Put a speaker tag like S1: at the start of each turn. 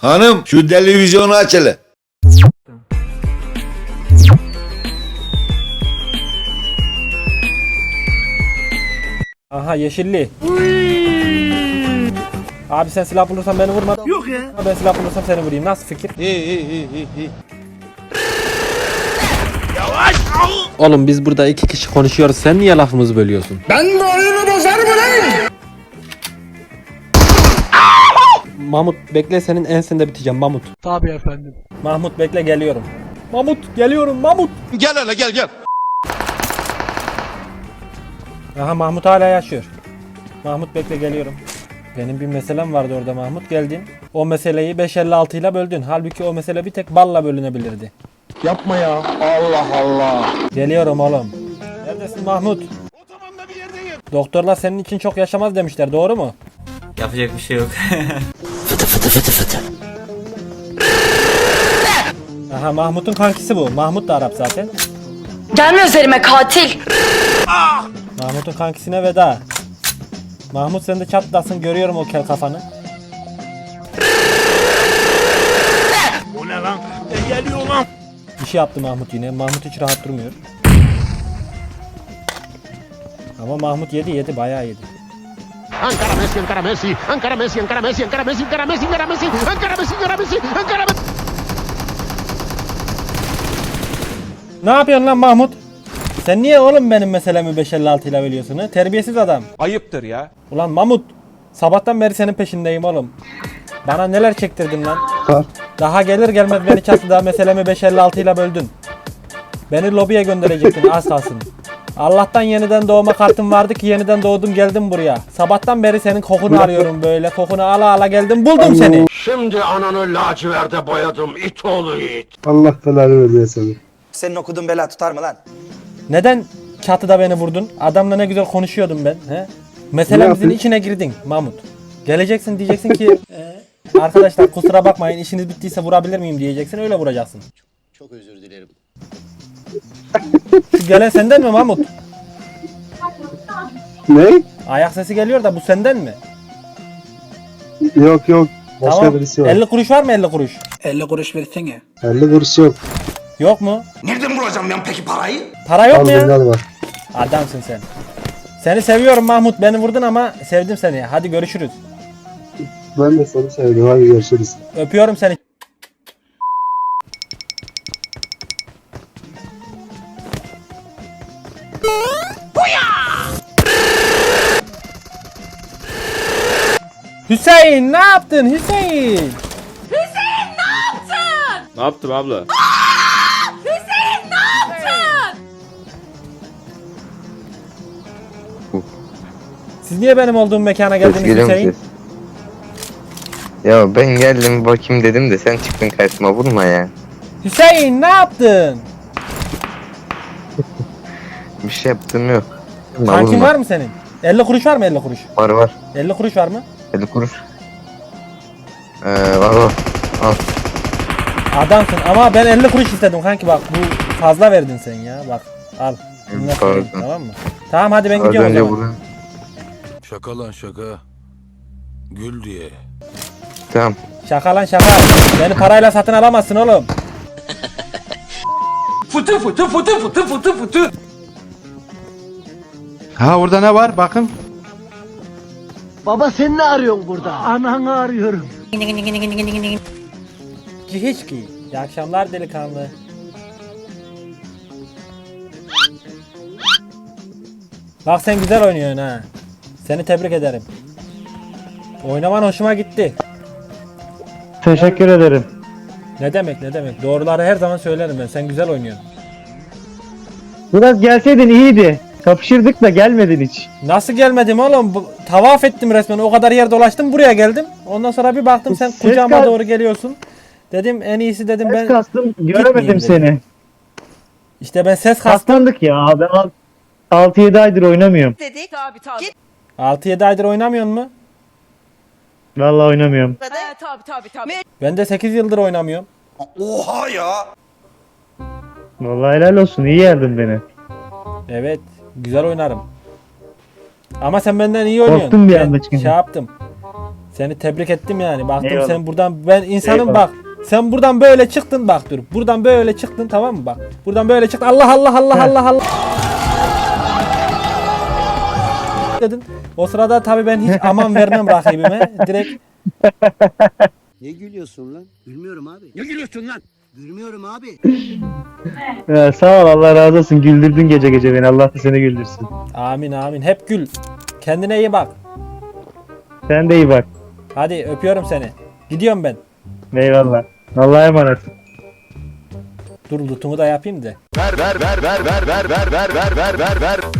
S1: Hanım şu televizyonu aç hele.
S2: Aha yeşilli. Abi sen silah bulursan beni vurma. Yok ya. Ben silah bulursam seni vurayım. Nasıl fikir? Oğlum biz burada iki kişi konuşuyoruz. Sen niye lafımızı bölüyorsun? Ben bu oyunu bozarım ulan! Mahmut bekle senin ensinde biteceğim Mahmut.
S3: Tabii efendim.
S2: Mahmut bekle geliyorum. Mahmut geliyorum Mahmut.
S1: Gel hele gel gel.
S2: Aha Mahmut hala yaşıyor. Mahmut bekle geliyorum. Benim bir meselem vardı orada Mahmut geldin. O meseleyi 556 ile böldün. Halbuki o mesele bir tek balla bölünebilirdi.
S3: Yapma ya. Allah Allah.
S2: Geliyorum oğlum. Neredesin Mahmut? Doktorlar senin için çok yaşamaz demişler doğru mu?
S4: Yapacak bir şey yok.
S2: Aha Mahmut'un kankisi bu. Mahmut da Arap zaten.
S5: Gelme üzerime katil.
S2: Mahmut'un kankisine veda. Mahmut sen de çatlasın görüyorum o kel kafanı.
S1: Bu ne lan? E, geliyor lan.
S2: Bir şey yaptı Mahmut yine. Mahmut hiç rahat durmuyor. Ama Mahmut yedi yedi bayağı yedi.
S6: Ankara Messi, Ankara Messi, Ankara Messi, Ankara Messi, Ankara Messi, Ankara Messi, Ankara Messi, Ankara Messi, Ankara Messi, Ankara Messi.
S2: Ne yapıyorsun lan Mahmut? Sen niye oğlum benim meselemi 556 ile veriyorsun ha? Terbiyesiz adam.
S3: Ayıptır ya.
S2: Ulan Mahmut. Sabahtan beri senin peşindeyim oğlum. Bana neler çektirdin lan? Daha gelir gelmez beni çatıda meselemi 556 ile böldün. Beni lobiye gönderecektin az kalsın. Allah'tan yeniden doğma kartım vardı ki yeniden doğdum geldim buraya. Sabahtan beri senin kokunu arıyorum böyle. Kokunu ala ala geldim buldum seni.
S6: Şimdi ananı laciverde boyadım it oğlu it.
S7: Allah belanı vermesin.
S8: Senin okuduğun bela tutar mı lan?
S2: Neden çatıda beni vurdun? Adamla ne güzel konuşuyordum ben. He? Meselemizin içine girdin Mahmut. Geleceksin diyeceksin ki "Ee, arkadaşlar kusura bakmayın işiniz bittiyse vurabilir miyim diyeceksin öyle vuracaksın.
S6: Çok özür dilerim.
S2: Şu gelen senden mi Mahmut?
S7: Ne?
S2: Ayak sesi geliyor da bu senden mi?
S7: Yok yok. Başka
S2: tamam.
S7: birisi var.
S2: 50 kuruş var mı 50 kuruş?
S3: 50 kuruş versene.
S7: 50 kuruş yok.
S2: Yok mu?
S8: Nereden bulacağım ben peki parayı?
S2: Para yok mu ya?
S7: var.
S2: Adamsın sen. Seni seviyorum Mahmut. Beni vurdun ama sevdim seni. Hadi görüşürüz.
S7: Ben de seni sevdim. Hadi görüşürüz.
S2: Öpüyorum seni. Hüseyin ne yaptın Hüseyin?
S9: Ne yaptım abla?
S2: Siz niye benim olduğum mekana geldiniz
S10: Geliyor mu
S2: Hüseyin?
S10: ses? Ya ben geldim bakayım dedim de sen çıktın karşıma vurma ya.
S2: Hüseyin ne yaptın?
S10: Bir şey yaptığım yok. Vurma.
S2: var mı senin? 50 kuruş var mı 50 kuruş?
S10: Var var.
S2: 50 kuruş var mı?
S10: 50 kuruş. Ee, var var. Al.
S2: Adamsın ama ben 50 kuruş istedim kanki bak bu fazla verdin sen ya bak al. Bunlar
S10: Pardon.
S2: senin, tamam mı? Tamam hadi ben
S10: Az
S2: gidiyorum o
S10: önce
S2: zaman.
S10: buradan.
S1: Şaka lan şaka. Gül diye.
S10: Tamam.
S2: Şaka lan şaka. Beni parayla satın alamazsın oğlum.
S9: Ha orada ne var bakın.
S6: Baba sen ne arıyorsun burada? Ananı arıyorum.
S2: Cihişki. İyi akşamlar delikanlı. Bak sen güzel oynuyorsun ha. Seni tebrik ederim. Oynaman hoşuma gitti.
S7: Teşekkür ederim.
S2: Ne demek ne demek. Doğruları her zaman söylerim ben. Sen güzel oynuyorsun.
S7: Biraz gelseydin iyiydi. Kapışırdık da gelmedin hiç.
S2: Nasıl gelmedim oğlum? Bu- Tavaf ettim resmen. O kadar yer dolaştım buraya geldim. Ondan sonra bir baktım sen
S7: Ses
S2: kucağıma
S7: kal-
S2: doğru geliyorsun. Dedim en iyisi dedim ben.
S7: kastım
S2: gitmeyeyim
S7: göremedim seni.
S2: İşte ben ses kastım.
S7: Kaslandık ya. Ben 6-7 aydır oynamıyorum.
S5: Dedik. Tabii tabii.
S2: 6-7 aydır oynamıyor mu?
S7: Vallahi oynamıyorum.
S5: tabii tabii tabii.
S2: Ben de 8 yıldır oynamıyorum.
S8: Oha ya.
S7: Vallahi helal olsun. iyi yerdin beni.
S2: Evet. Güzel oynarım. Ama sen benden iyi oynuyorsun.
S7: Korktum bir
S2: Ben
S7: anda çünkü.
S2: Şey yaptım. Seni tebrik ettim yani. Baktım
S7: Eyvallah.
S2: sen buradan ben insanım
S7: Eyvallah.
S2: bak. Sen buradan böyle çıktın bak dur. Buradan böyle çıktın tamam mı bak. Buradan böyle çıktın. Allah Allah Allah
S7: Heh.
S2: Allah Allah. dedin. O sırada tabii ben hiç aman vermem rakibime. Direkt
S4: Ne gülüyorsun lan? Gülmüyorum abi. Ne gülüyorsun lan? Gülmüyorum abi.
S7: Ya, sağ ol Allah razı olsun. Güldürdün gece gece beni. Allah da seni güldürsün.
S2: amin amin. Hep gül. Kendine iyi bak.
S7: Sen de iyi bak.
S2: Hadi öpüyorum seni. Gidiyorum ben.
S7: Eyvallah. Allah'a emanet.
S2: Dur lootumu da yapayım da.
S10: Ver ver ver ver ver ver ver ver ver ver ver